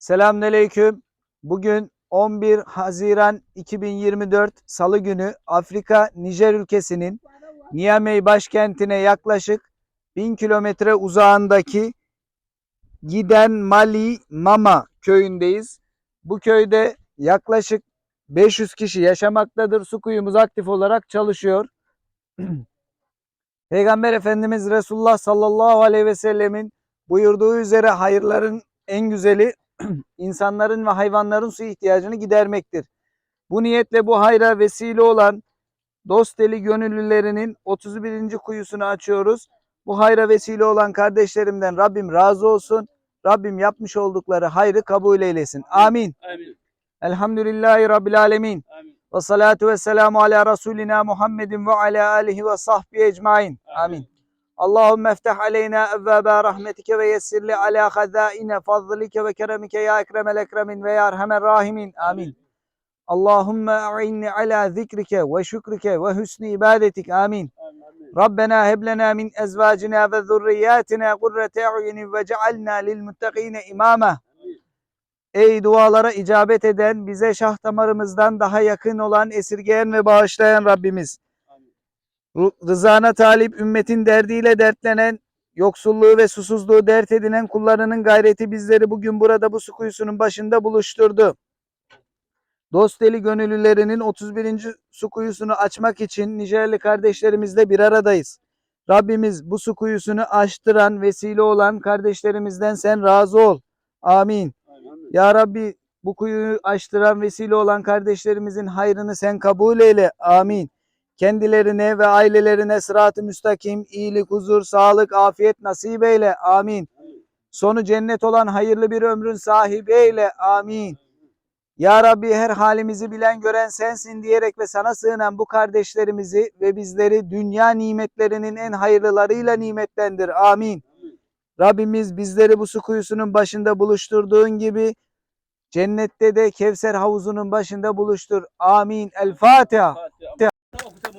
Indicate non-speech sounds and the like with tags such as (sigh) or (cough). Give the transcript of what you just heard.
Selamünaleyküm. Bugün 11 Haziran 2024 Salı günü Afrika Nijer ülkesinin Niamey başkentine yaklaşık 1000 kilometre uzağındaki Giden Mali Mama köyündeyiz. Bu köyde yaklaşık 500 kişi yaşamaktadır. Su kuyumuz aktif olarak çalışıyor. (clears throat) Peygamber Efendimiz Resulullah sallallahu aleyhi ve sellemin buyurduğu üzere hayırların en güzeli (clears throat) insanların ve hayvanların su ihtiyacını gidermektir. Bu niyetle bu hayra vesile olan dost deli gönüllülerinin 31. kuyusunu açıyoruz. Bu hayra vesile olan kardeşlerimden Rabbim razı olsun. Rabbim yapmış oldukları hayrı kabul eylesin. Amin. Amin. Elhamdülillahi Rabbil alemin. Amin. Ve salatu ve selamu ala Resulina Muhammedin ve ala alihi ve sahbihi ecmain. Amin. Allahümme eftah aleyna evvâbâ rahmetike ve yessirli alâ hazâine fadlike ve keremike ya ekremel ekremin ve ya erhamer rahimin. Amin. Allahümme a'inni ala zikrike ve şükrike ve hüsnü ibadetik. Amin. Rabbena heb lena min ezvacina ve zurriyatina kurrete a'yunin ve cealna lil muttakine imama. Ey dualara icabet eden, bize şah damarımızdan daha yakın olan, esirgeyen ve bağışlayan Rabbimiz. Rızana talip, ümmetin derdiyle dertlenen, yoksulluğu ve susuzluğu dert edinen kullarının gayreti bizleri bugün burada bu su kuyusunun başında buluşturdu. Dost deli gönüllülerinin 31. su kuyusunu açmak için Nijerli kardeşlerimizle bir aradayız. Rabbimiz bu su kuyusunu açtıran, vesile olan kardeşlerimizden sen razı ol. Amin. Amin. Ya Rabbi bu kuyuyu açtıran vesile olan kardeşlerimizin hayrını sen kabul eyle. Amin. Kendilerine ve ailelerine sırat-ı müstakim, iyilik, huzur, sağlık, afiyet nasip eyle. Amin. Sonu cennet olan hayırlı bir ömrün sahibi eyle. Amin. Ya Rabbi her halimizi bilen gören sensin diyerek ve sana sığınan bu kardeşlerimizi ve bizleri dünya nimetlerinin en hayırlılarıyla nimetlendir. Amin. Rabbimiz bizleri bu su kuyusunun başında buluşturduğun gibi cennette de Kevser havuzunun başında buluştur. Amin. El Fatiha.